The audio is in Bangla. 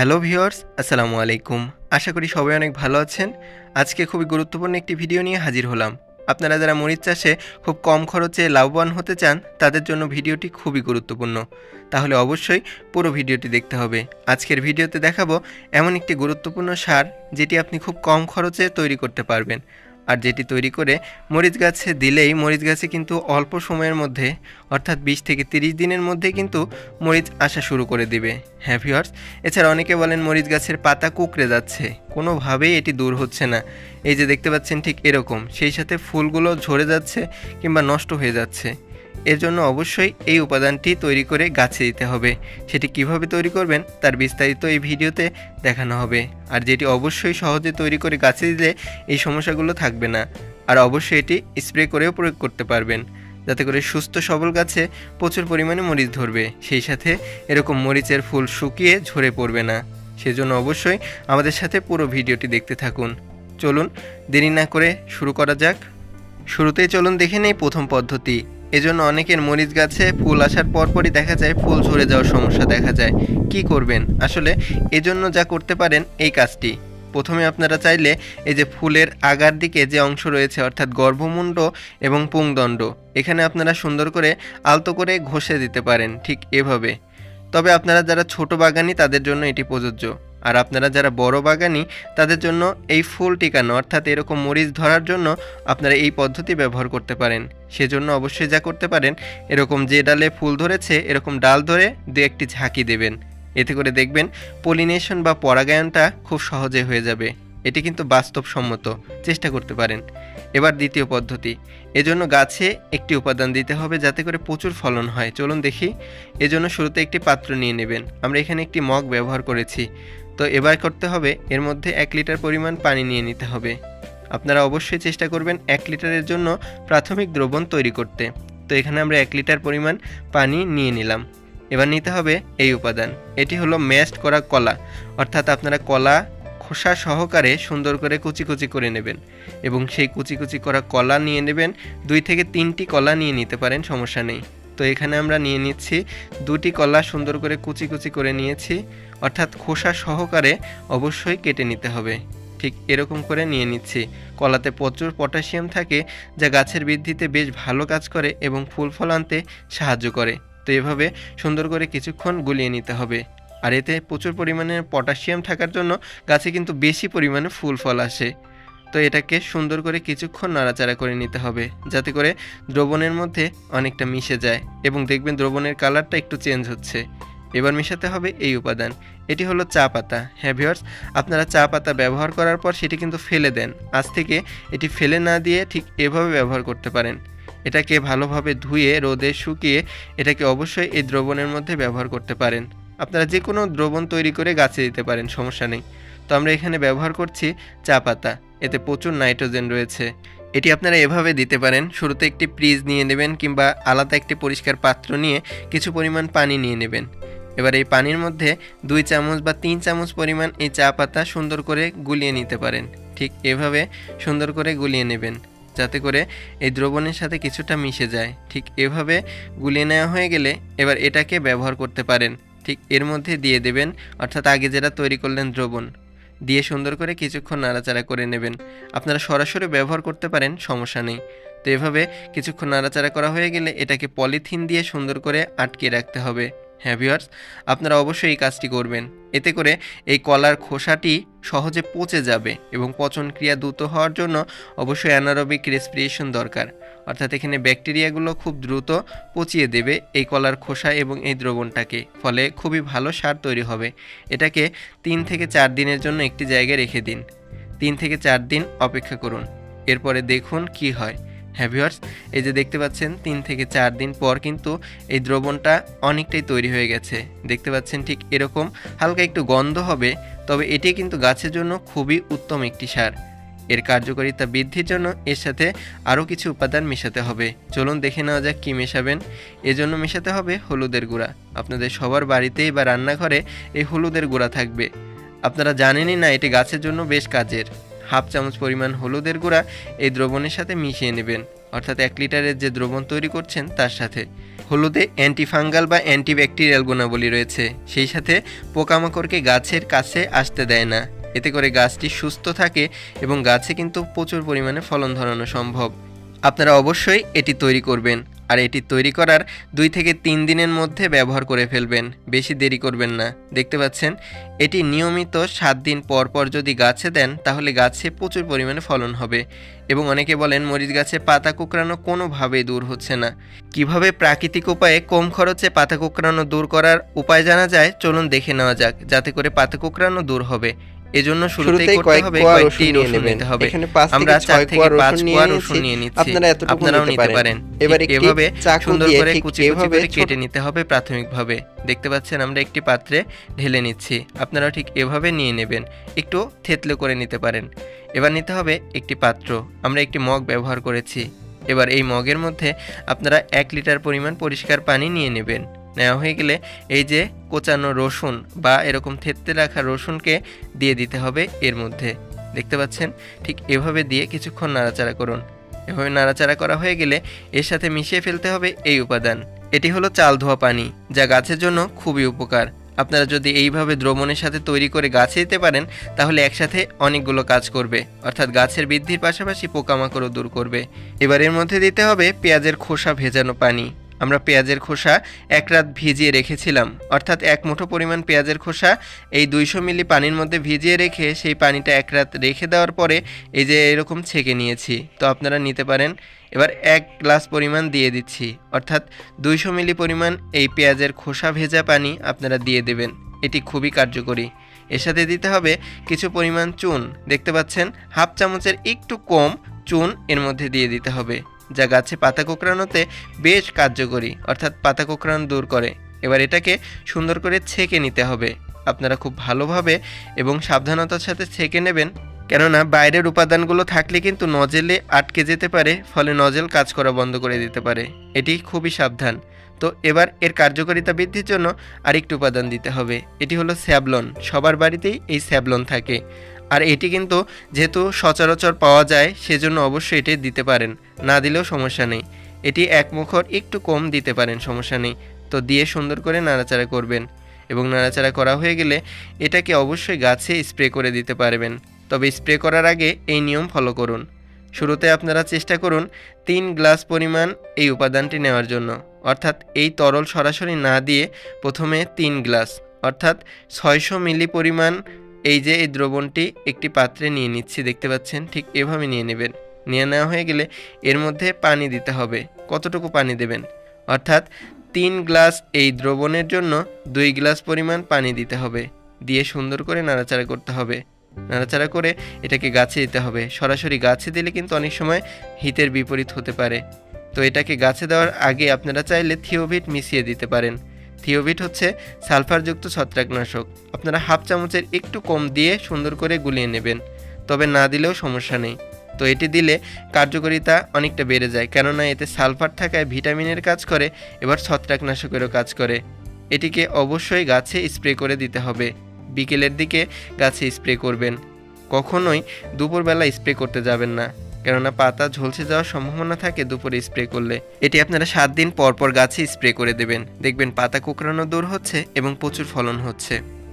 হ্যালো ভিওর্স আসসালামু আলাইকুম। আশা করি সবাই অনেক ভালো আছেন। আজকে খুবই গুরুত্বপূর্ণ একটি ভিডিও নিয়ে হাজির হলাম। আপনারা যারা মরিচ চাষে খুব কম খরচে লাভবান হতে চান, তাদের জন্য ভিডিওটি খুবই গুরুত্বপূর্ণ। তাহলে অবশ্যই পুরো ভিডিওটি দেখতে হবে। আজকের ভিডিওতে দেখাবো এমন একটি গুরুত্বপূর্ণ সার, যেটি আপনি খুব কম খরচে তৈরি করতে পারবেন। আর যেটি তৈরি করে মরিচ গাছে দিলেই মরিচ গাছে কিন্তু অল্প সময়ের মধ্যে, অর্থাৎ বিশ থেকে তিরিশ দিনের মধ্যে কিন্তু মরিচ আসা শুরু করে দিবে। হ্যাঁ ভিউয়ার্স এছাড়া অনেকে বলেন মরিচ গাছের পাতা কুকড়ে যাচ্ছে। কোনোভাবেই এটি দূর হচ্ছে না। এই যে দেখতে পাচ্ছেন ঠিক এরকম। সেই সাথে ফুলগুলো ঝরে যাচ্ছে কিংবা নষ্ট হয়ে যাচ্ছে। এর জন্য অবশ্যই এই উপাদানটি তৈরি করে গাছে দিতে হবে। সেটি কীভাবে তৈরি করবেন তার বিস্তারিত এই ভিডিওতে দেখানো হবে। আর যেটি অবশ্যই সহজে তৈরি করে গাছে দিলে এই সমস্যাগুলো থাকবে না। আর অবশ্যই এটি স্প্রে করেও প্রয়োগ করতে পারবেন। যাতে করে সুস্থ সবল গাছে প্রচুর পরিমাণে মরিচ ধরবে। সেই সাথে এরকম মরিচের ফুল শুকিয়ে ঝরে পড়বে না। সেজন্য অবশ্যই আমাদের সাথে পুরো ভিডিওটি দেখতে থাকুন। চলুন দেরি না করে শুরু করা যাক। শুরুতেই চলুন দেখে নেই প্রথম পদ্ধতি। এজন্য অনেকের মরিচ গাছে ফুল আসার পরপরই দেখা যায় ফুল ঝরে যাওয়ার সমস্যা দেখা যায়। কি করবেন? আসলে এজন্য যা করতে পারেন এই কাজটি। প্রথমে আপনারা চাইলে এই যে ফুলের আগার দিকে যে অংশ রয়েছে, অর্থাৎ গর্ভমুণ্ড এবং পুংদণ্ড, এখানে আপনারা সুন্দর করে আলতো করে ঘষে দিতে পারেন ঠিক এভাবে। তবে আপনারা যারা ছোট বাগানি, তাদের জন্য এটি প্রযোজ্য। আর আপনারা যারা বড় বাগানি, তাদের জন্য এই ফুল টিকানো, অর্থাৎ এরকম মরিচ ধরার জন্য আপনারা এই পদ্ধতি ব্যবহার করতে পারেন। সেজন্য অবশ্যই যা করতে পারেন, এরকম যে ডালে ফুল ধরেছে, এরকম ডাল ধরে দু একটি ঝাঁকি দেবেন। এতে করে দেখবেন পলিনেশন বা পরাগায়নটা খুব সহজে হয়ে যাবে। এটি কিন্তু বাস্তবসম্মত, চেষ্টা করতে পারেন। এবার দ্বিতীয় পদ্ধতি, এজন্য গাছে একটি উপাদান দিতে হবে যাতে করে প্রচুর ফলন হয়। চলুন দেখি, এজন্য শুরুতে একটি পাত্র নিয়ে নেবেন। আমরা এখানে একটি মগ ব্যবহার করেছি। তো এবার করতে হবে, এর মধ্যে এক লিটার পরিমাণ পানি নিয়ে নিতে হবে। আপনারা অবশ্যই চেষ্টা করবেন এক লিটারের জন্য প্রাথমিক দ্রবণ তৈরি করতে। তো এখানে আমরা এক লিটার পরিমাণ পানি নিয়ে নিলাম। এবার নিতে হবে এই উপাদান। এটি হলো ম্যাশড করা কলা। অর্থাৎ আপনারা কলা খোসা সহকারে সুন্দর করে কুচি কুচি করে নেবেন এবং সেই কুচি কুচি করা কলা নিয়ে নেবেন, দুই থেকে তিনটি কলা নিয়ে নিতে পারেন, সমস্যা নেই। তো এখানে আমরা নিয়ে নিচ্ছি দুটি কলা সুন্দর করে কুচি কুচি করে নিয়েছি। অর্থাৎ খোসা সহকারে অবশ্যই কেটে নিতে হবে। ঠিক এরকম করে নিয়ে নিচ্ছি। কলাতে প্রচুর পটাশিয়াম থাকে, যা গাছের বৃদ্ধিতে বেশ ভালো কাজ করে এবং ফুল ফল আনতে সাহায্য করে। তো এভাবে সুন্দর করে কিছুক্ষণ গুলিয়ে নিতে হবে। আর এতে প্রচুর পরিমাণে পটাশিয়াম থাকার জন্য গাছে কিন্তু বেশি পরিমাণে ফুল ফল আসে। তো এটাকে সুন্দর করে কিছুক্ষণ নাড়াচাড়া করে নিতে হবে, যাতে করে দ্রবণের মধ্যে অনেকটা মিশে যায় এবং দেখবেন দ্রবণের কালারটা একটু চেঞ্জ হচ্ছে। এবার মেশাতে হবে এই উপাদান, এটি হলো চা পাতা। হ্যাঁ আপনারা চা পাতা ব্যবহার করার পর সেটি কিন্তু ফেলে দেন। আজ থেকে এটি ফেলে না দিয়ে ঠিক এভাবে ব্যবহার করতে পারেন। এটাকে ভালোভাবে ধুয়ে, রোদে শুকিয়ে এটাকে অবশ্যই এই দ্রবণের মধ্যে ব্যবহার করতে পারেন। আপনারা যে কোনো দ্রবণ তৈরি করে গাছে দিতে পারেন, সমস্যা নেই। তো আমরা এখানে ব্যবহার করছি চা পাতা। এতে প্রচুর নাইট্রোজেন রয়েছে। এটি আপনারা এভাবে দিতে পারেন। শুরুতে একটি প্রিজ নিয়ে নেবেন কিংবা আলাদা একটি পরিষ্কার পাত্র নিয়ে কিছু পরিমাণ পানি নিয়ে নেবেন। এবার এই পানির মধ্যে দুই চামচ বা তিন চামচ পরিমাণ এই চা পাতা সুন্দর করে গুলিয়ে নিতে পারেন। ঠিক এভাবে সুন্দর করে গুলিয়ে নেবেন, যাতে করে এই দ্রবণের সাথে কিছুটা মিশে যায়। ঠিক এভাবে গুলিয়ে নেওয়া হয়ে গেলে এবার এটাকে ব্যবহার করতে পারেন। ঠিক এর মধ্যে দিয়ে দেবেন, অর্থাৎ আগে যেটা তৈরি করলেন দ্রবণ। দিয়ে সুন্দর করে কিছুক্ষণ নাড়াচাড়া করে নেবেন। আপনারা সরাসরি ব্যবহার করতে পারেন, সমস্যা নেই। তো এভাবে কিছুক্ষণ নাড়াচাড়া করা হয়ে গেলে এটাকে পলিথিন দিয়ে সুন্দর করে আটকে রাখতে হবে। হ্যাঁ ভিউয়ার্স আপনারা অবশ্যই এই কাজটি করবেন। এতে করে এই কলার খোসাটি সহজে পচে যাবে এবং পচন ক্রিয়া দ্রুত হওয়ার জন্য অবশ্যই অ্যানারোবিক রেসপিরেশন দরকার। অর্থাৎ এখানে ব্যাকটেরিয়াগুলো খুব দ্রুত পচিয়ে দেবে এই কলার খোসা এবং এই দ্রবণটাকে, ফলে খুবই ভালো সার তৈরি হবে। এটাকে তিন থেকে চার দিনের জন্য একটি জায়গায় রেখে দিন। তিন থেকে চার দিন অপেক্ষা করুন। এরপরে দেখুন কি হয়। হ্যাঁ ভিউয়ার্স, এই যে দেখতে পাচ্ছেন, তিন থেকে চার দিন পর কিন্তু এই দ্রবণটা অনেকটাই তৈরি হয়ে গেছে। দেখতে পাচ্ছেন ঠিক এরকম, হালকা একটু গন্ধ হবে, তবে এটি কিন্তু গাছের জন্য খুবই উত্তম একটি সার। এর কার্যকারিতা বৃদ্ধির জন্য এর সাথে আরও কিছু উপাদান মেশাতে হবে। চলুন দেখে নেওয়া যাক কী মেশাবেন। এজন্য মেশাতে হবে হলুদের গুঁড়া। আপনাদের সবার বাড়িতেই বা রান্নাঘরে এই হলুদের গুঁড়া থাকবে। আপনারা জানেনই না, এটি গাছের জন্য বেশ কাজের। হাফ চামচ পরিমাণ হলুদের গুঁড়া এই দ্রবণের সাথে মিশিয়ে নেবেন, অর্থাৎ এক লিটারের যে দ্রবণ তৈরি করছেন তার সাথে। হলুদে অ্যান্টিফাঙ্গাল বা অ্যান্টিব্যাকটেরিয়াল গুণাবলী রয়েছে, সেই সাথে পোকামাকড়কে গাছের কাছে আসতে দেয় না। এতে করে গাছটি সুস্থ থাকে এবং গাছে কিন্তু প্রচুর পরিমাণে ফলন ধরানো সম্ভব। আপনারা অবশ্যই এটি তৈরি করবেন আর এটি তৈরি করার দুই থেকে তিন দিনের মধ্যে ব্যবহার করে ফেলবেন। বেশি দেরি করবেন না। দেখতে পাচ্ছেন, এটি নিয়মিত সাত দিন পর পর যদি গাছে দেন, তাহলে গাছে প্রচুর পরিমাণে ফলন হবে এবং অনেকে বলেন, মরিচ গাছে পাতা কুকরানো কোনোভাবেই দূর হচ্ছে না। কীভাবে প্রাকৃতিক উপায়ে কম খরচে পাতা কুকরানো দূর করার উপায় জানা যায়, চলুন দেখে নেওয়া যাক, যাতে করে পাতা কুকরানো দূর হবে। এজন্য শুরুতেই করতে হবে কোয়া কয়েকটি রসুন নিতে হবে। আমরা চার থেকে পাঁচ কোয়া রসুন নিয়ে নিচ্ছি। আপনারা এতটুকু নিতে পারেন। এবার এভাবে সুন্দর করে কুচি কুচি করে কেটে নিতে হবে প্রাথমিকভাবে। দেখতে পাচ্ছেন আমরা একটি পাত্রে ঢেলে নিচ্ছি। আপনারাও ঠিক এভাবে নিয়ে নেবেন। একটু থেতলে করে নিতে পারেন। এবার নিতে হবে একটি পাত্র। আমরা একটি মগ ব্যবহার করেছি। এবার এই মগের মধ্যে আপনারা এক লিটার পরিমাণ পরিষ্কার পানি নিয়ে নেবেন। নেওয়া হয়ে গেলে এই যে কোচানো রসুন বা এরকম থেততে রাখা রসুনকে দিয়ে দিতে হবে এর মধ্যে। দেখতে পাচ্ছেন? ঠিক এভাবে দিয়ে কিছুক্ষণ নাড়াচাড়া করুন। এভাবে নাড়াচাড়া করা হয়ে গেলে এর সাথে মিশিয়ে ফেলতে হবে এই উপাদান। এটি হলো চাল ধোয়া পানি, যা গাছের জন্য খুবই উপকার। আপনারা যদি এইভাবে দ্রবণের সাথে তৈরি করে গাছে দিতে পারেন, তাহলে একসাথে অনেকগুলো কাজ করবে। অর্থাৎ গাছের বৃদ্ধির পাশাপাশি পোকামাকড়ও দূর করবে। এবার এর মধ্যে দিতে হবে পেঁয়াজের খোসা ভেজানো পানি। আমরা পেঁয়াজের খোসা এক রাত ভিজিয়ে রেখেছিলাম। অর্থাৎ এক মুঠো পরিমাণ পেঁয়াজের খোসা এই দুইশো মিলি পানির মধ্যে ভিজিয়ে রেখে সেই পানিটা এক রাত রেখে দেওয়ার পরে এই যে এরকম ছেঁকে নিয়েছি। তো আপনারা নিতে পারেন। এবার এক গ্লাস পরিমাণ দিয়ে দিচ্ছি। অর্থাৎ দুইশো মিলি পরিমাণ এই পেঁয়াজের খোসা ভেজা পানি আপনারা দিয়ে দেবেন। এটি খুবই কার্যকরী। এর সাথে দিতে হবে কিছু পরিমাণ চুন। দেখতে পাচ্ছেন, হাফ চামচের একটু কম চুন এর মধ্যে দিয়ে দিতে হবে। যা গাছে পাতা কোঁকড়ানোতে বেশ কার্যকরী, অর্থাৎ পাতা কোঁকড়ানো দূর করে। এবার এটাকে সুন্দর করে ছেঁকে নিতে হবে। আপনারা খুব ভালোভাবে এবং সাবধানতার সাথে ছেঁকে নেবেন। কেননা বাইরের উপাদানগুলো থাকলে কিন্তু নজেলে আটকে যেতে পারে, ফলে নজেল কাজ করা বন্ধ করে দিতে পারে। এটি খুবই সাবধান। তো এবার এর কার্যকারিতা বৃদ্ধির জন্য আরেকটি উপাদান দিতে হবে। এটি হলো স্যাবলন। সবার বাড়িতেই এই স্যাবলন থাকে। আর এটি কিন্তু যেহেতু সচরাচর পাওয়া যায়, সেজন্য অবশ্যই এটি দিতে পারেন। না দিলেও সমস্যা নেই। এটি এক মুখর একটু কম দিতে পারেন, সমস্যা নেই। তো দিয়ে সুন্দর করে নাড়াচাড়া করবেন। এবং নাড়াচাড়া করা হয়ে গেলে এটাকে অবশ্যই গাছে স্প্রে করে দিতে পারবেন। তবে স্প্রে করার আগে এই নিয়ম ফলো করুন। শুরুতে আপনারা চেষ্টা করুন তিন গ্লাস পরিমাণ এই উপাদানটি নেওয়ার জন্য। অর্থাৎ এই তরল সরাসরি না দিয়ে প্রথমে তিন গ্লাস। অর্থাৎ ছয়শো মিলি পরিমাণ এই যে এই দ্রবণটি একটি পাত্রে নিয়ে নিচ্ছি, দেখতে পাচ্ছেন? ঠিক এভাবে নিয়ে নেবেন। নিয়ে নেওয়া হয়ে গেলে এর মধ্যে পানি দিতে হবে। কতটুকু পানি দেবেন? অর্থাৎ তিন গ্লাস এই দ্রবণের জন্য দুই গ্লাস পরিমাণ পানি দিতে হবে। দিয়ে সুন্দর করে নাড়াচাড়া করতে হবে। নাড়াচাড়া করে এটাকে গাছে দিতে হবে। সরাসরি গাছে দিলে কিন্তু অনেক সময় হিতের বিপরীত হতে পারে। তো এটাকে গাছে দেওয়ার আগে আপনারা চাইলে থিওভিট মিশিয়ে দিতে পারেন। থিওভিট হচ্ছে সালফারযুক্ত ছত্রাকনাশক। আপনারা হাফ চামচের একটু কম দিয়ে সুন্দর করে গুলিয়ে নেবেন, তবে না দিলেও সমস্যা নেই। তো এটি দিলে কার্যকারিতা অনেকটা বেড়ে যায়, কেননা এতে সালফার থাকায় ভিটামিনের কাজ করে, এবার ছত্রাকনাশকেরও কাজ করে। এটিকে অবশ্যই গাছে স্প্রে করে দিতে হবে। বিকেলের দিকে গাছে স্প্রে করবেন। কখনোই দুপুরবেলা স্প্রে করতে যাবেন না। কেননা পাতা ঝলসে যাওয়ার সম্ভাবনা থাকে, দুপুরে স্প্রে করলে। এটি আপনারা সাত দিন পর পর গাছে স্প্রে করে দেবেন। দেখবেন পাতা কোঁকড়ানো দূর হচ্ছে এবং প্রচুর ফলন হচ্ছে।